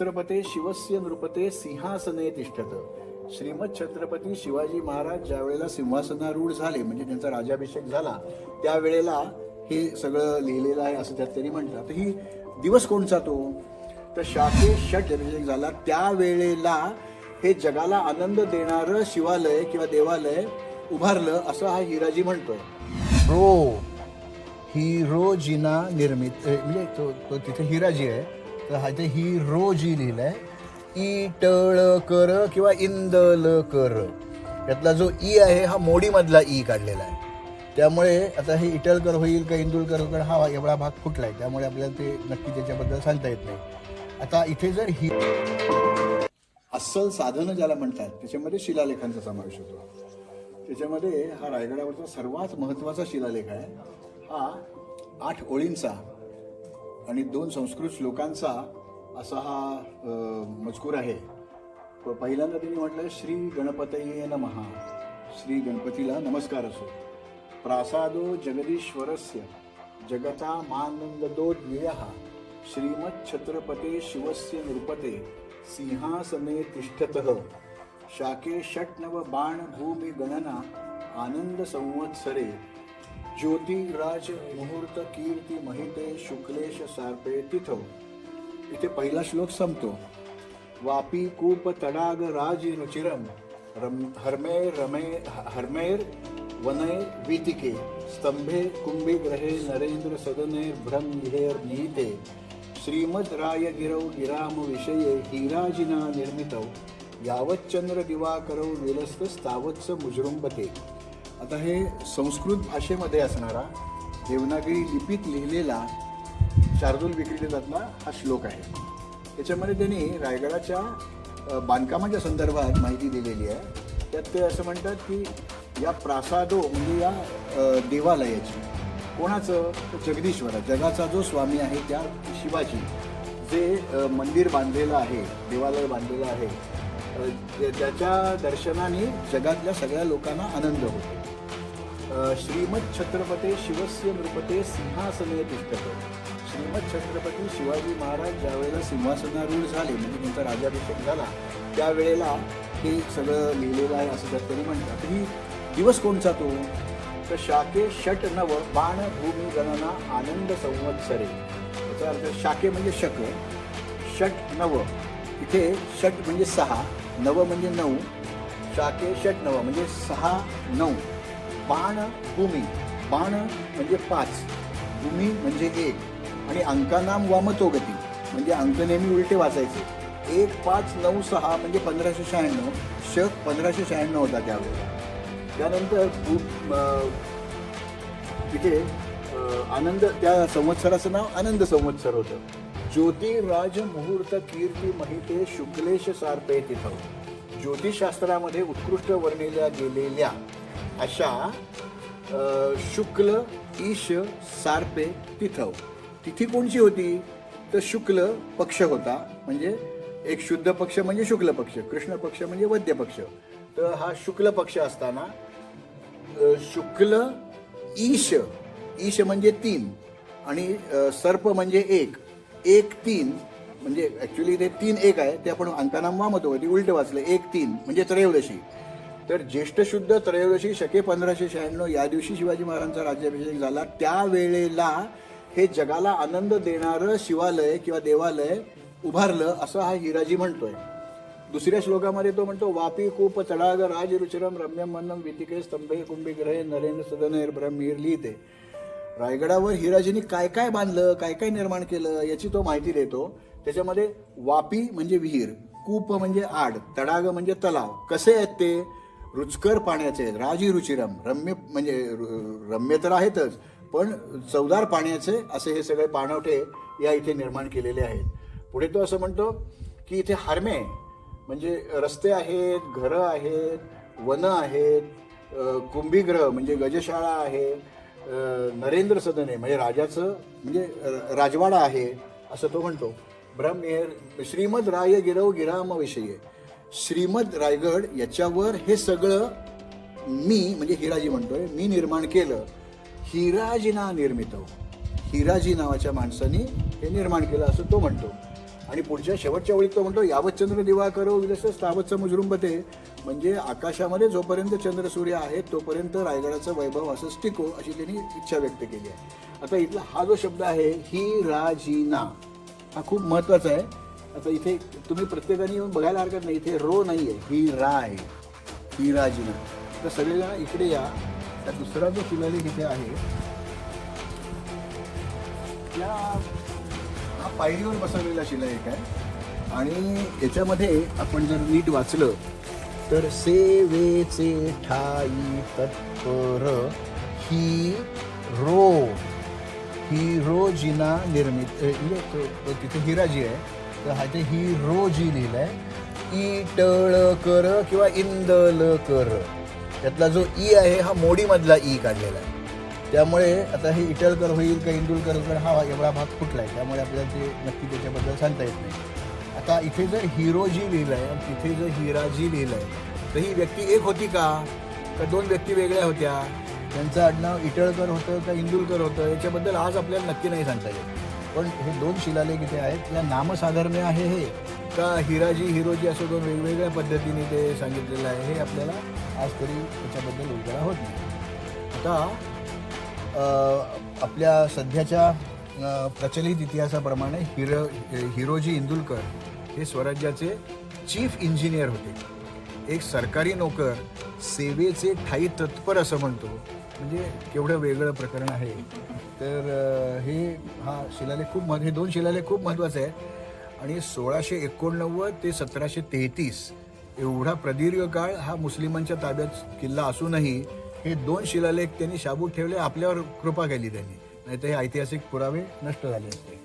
छत्रपते शिवस्य नृपते सिंहासने तिष्ठत. श्रीमद छत्रपती शिवाजी महाराज ज्या वेळेला सिंहासनारूढ झाले म्हणजे त्यांचा राजाभिषेक झाला त्यावेळेला हे सगळं लिहिलेलं आहे असं त्यात त्यांनी म्हटलं. तर ही दिवस कोणचा तो? तर शाखे षट अभिषेक झाला. त्यावेळेला हे जगाला आनंद देणारं शिवालय किंवा देवालय उभारलं असं हा हिराजी म्हणतोय. हो. रो हिरोजिना निर्मित म्हणजे तो तो तिथे हिराजी आहे. तर हा इथे हिरोजी लिहिलाय. ई टळ कर किंवा इंदल कर. यातला जो ई आहे हा मोडीमधला ई काढलेला आहे. त्यामुळे आता हे इटलकर होईल का इंदुलकर होईल हा एवढा भाग फुटला आहे त्यामुळे आपल्याला ते नक्की त्याच्याबद्दल सांगता येत नाही. आता इथे जर ही अस्सल साधनं ज्याला म्हणतात त्याच्यामध्ये शिलालेखांचा समावेश होतो. त्याच्यामध्ये हा रायगडावरचा सर्वात महत्त्वाचा शिलालेख आहे. हा आठ ओळींचा आणि दोन संस्कृत श्लोकांचा असा हा मजकूर आहे. प- पहिल्यांदा त्यांनी म्हटलं श्री गणपतये नमहा श्री गणपतीला नमस्कार असो. प्रासादो जगदीश्वरस्य जगता मानंददो ज्ञेय श्रीमत् छत्रपते शिवस्य नृपते सिंहासने तिष्ठत. शाके षट्नव बाण भूमी गणना आनंद संवत्सरे ज्योतिराज मुहूर्त कीर्ती महिते शुक्लेश सार्पे तिथो इथे पहिला श्लोक संपतो। वापी कूप तडाग राज रुचिरम रम हरमे रमे हरमेर वनय वीतिके स्तंभे कुंभी ग्रहे नरेंद्र सदने भ्रम विहेर निहिते श्रीमद राय गिरौ गिराम विषये हिराजिना निर्मितौ यावच्चंद्र दिवाकरौ विलस्तस्तावत्स मुजृंबते आता हे संस्कृत भाषेमध्ये असणारा देवनागरी लिपीत लिहिलेला शार्दूल विक्रीडेतातला हा श्लोक आहे. त्याच्यामध्ये त्यांनी रायगडाच्या बांधकामाच्या संदर्भात माहिती दिलेली आहे. त्यात ते असं म्हणतात की या प्रासादो म्हणजे या देवालयाची. कोणाचं? जगदीश्वर. जगाचा जो स्वामी आहे त्या शिवाजी जे मंदिर बांधलेलं आहे देवालय बांधलेलं आहे त्याच्या दर्शनाने जगातल्या सगळ्या लोकांना आनंद होतो. श्रीमद छत्रपते शिवस्य नृपते सिंहासने तिष्ठते. श्रीमद छत्रपती शिवाजी महाराज ज्या वेळेला सिंहासनारूढ झाले म्हणजे त्यांचा राजाभिषेक झाला त्यावेळेला हे सगळं लिहिलेलं आहे असं त्यात त्यांनी म्हणतात. ही दिवस कोणचा तो? तर शाके षट नव बाण भूमी गणना आनंद संवत्सरे. याचा अर्थ शाके म्हणजे शक षट नव. इथे षट म्हणजे सहा नव म्हणजे नऊ शाके षट नव म्हणजे सहा नऊ. बाण भूमी. बाण म्हणजे पाच. भूमी म्हणजे एक. आणि अंकानाम वामतो गती. म्हणजे अंक नेहमी उलटे वाचायचे. एक पाच नऊ सहा म्हणजे पंधराशे शहाण्णव. शक पंधराशे शहाण्णव होता त्यावेळेला त्यानंतर भू- तिथे आनंद त्या संवत्सराचं नाव आनंद संवत्सर होतं. ज्योतिराज मुहूर्त कीर्ती महिते शुक्लेश सारपे तिथं. ज्योतिषशास्त्रामध्ये उत्कृष्ट वर्णिल्या गेलेल्या. अशा शुक्ल ईश सार्पे तिथव. तिथी कोणची होती? तर शुक्ल पक्ष होता. म्हणजे एक शुद्ध पक्ष म्हणजे शुक्ल पक्ष कृष्ण पक्ष म्हणजे वद्य पक्ष. तर हा शुक्ल पक्ष असताना शुक्ल ईश ईश म्हणजे तीन आणि सर्प म्हणजे एक. एक तीन म्हणजे ॲक्च्युली ते तीन एक आहे ते आपण अंकानाम वामत होती उलट वाचलं एक तीन म्हणजे त्रयोदशी. तर ज्येष्ठ शुद्ध त्रयोदशी शके पंधराशे शहाण्णव या दिवशी शिवाजी महाराजांचा राज्याभिषेक झाला. त्यावेळेला हे जगाला आनंद देणारं शिवालय किंवा देवालय उभारलं असं हा हिराजी म्हणतोय. दुसऱ्या श्लोकामध्ये तो म्हणतो वापी कूप तडाग राज रुचिरम रम्यम मन्नम वितिके स्तंभे कुंभे ग्रहे नरेंद्र सदनेर ब्रह्मीर लिहिते. रायगडावर हिराजींनी काय काय बांधलं काय काय निर्माण केलं याची तो माहिती देतो. त्याच्यामध्ये वापी म्हणजे विहीर कूप म्हणजे आड तडाग म्हणजे तलाव. कसे आहेत ते? रुचकर पाण्याचे राजी रुचिरम रम्य म्हणजे रु- रम्य तर आहेतच पण चवदार पाण्याचे असे हे सगळे पाणवठे या इथे निर्माण केलेले आहेत. पुढे तो असं म्हणतो की इथे हार्मे म्हणजे रस्ते आहेत घरं आहेत वनं आहेत कुंभीग्रह म्हणजे गजशाळा आहे नरेंद्र सदन आहे म्हणजे राजाचं म्हणजे र- राजवाडा आहे असं तो म्हणतो. ब्रह्म श्रीमद राय गिरव गिरामविषयी. श्रीमद रायगड याच्यावर हे सगळं मी म्हणजे हिराजी म्हणतोय मी निर्माण केलं. हिराजीना निर्मित हिराजी नावाच्या माणसाने हे निर्माण केलं असं तो म्हणतो. आणि पुढच्या शेवटच्या ओळीत तो म्हणतो यावत चंद्र दिवा करो विलस तावत मुजरुंबते. म्हणजे आकाशामध्ये जोपर्यंत चंद्र सूर्य आहे तोपर्यंत रायगडाचं वैभव असंच टिको अशी त्यांनी इच्छा व्यक्त केली आहे. आता इथला हा जो शब्द आहे ही राजीना हा खूप महत्त्वाचा आहे. आता इथे तुम्ही प्रत्येकाने येऊन बघायला हरकत नाही. इथे रो नाही आहे ही रा आहे ही राजीना तर सगळेजण इकडे या. त्या दुसरा जो शिलालेख इथे आहे या हा पायरीवर बसवलेला शिलालेख आहे. आणि याच्यामध्ये आपण जर नीट वाचलं तर सेवेचे ठाई तत्पर ही रो. ही रोजिना निर्मित अ, म्हणजे तो- तो तिथे हिराजी आहे. तर हा ते ही रोजी लिहिलंय ई टळ कर किंवा इंदल कर त्यातला जो ई आहे हा मोडीमधला ई काढलेला आहे. त्यामुळे आता हे इटळकर होईल का इंदुलकर होईल हा एवढा भाग फुटला आहे त्यामुळे आपल्याला ते नक्की त्याच्याबद्दल सांगता येत नाही. आता इथे जर हिरोजी आहे आणि तिथे जर हिराजी आहे तर ही व्यक्ती एक होती का? का दोन व्यक्ती वेगळ्या होत्या? त्यांचं आडनाव इटळकर होतं का इंदुलकर होतं? याच्याबद्दल आज आपल्याला नक्की नाही सांगता येत. पण हे दोन शिलालेख इथे आहेत. या नामसाधर्म्य आहे हे. का हिराजी हिरोजी असं दोन वेगवेगळ्या पद्धतीने ते सांगितलेलं आहे हे आपल्याला आज तरी त्याच्याबद्दल उलगडा होत नाही. आता आपल्या सध्याच्या प्रचलित इतिहासाप्रमाणे हिर हिरोजी इंदुलकर हे स्वराज्याचे चीफ इंजिनियर होते. एक सरकारी नोकर सेवेचे ठाई तत्पर असं म्हणतो. म्हणजे केवढं वेगळं प्रकरण आहे. तर हे हा शिलालेख खूप महत्त्व हे दोन शिलालेख खूप महत्त्वाचे आहे आणि सोळाशे एकोणनव्वद ते सतराशे तेहतीस एवढा प्रदीर्घ काळ हा मुस्लिमांच्या ताब्यात किल्ला असूनही हे दोन शिलालेख त्यांनी शाबूत ठेवले आपल्यावर कृपा केली त्यांनी. नाहीतर हे ऐतिहासिक पुरावे नष्ट झाले असते.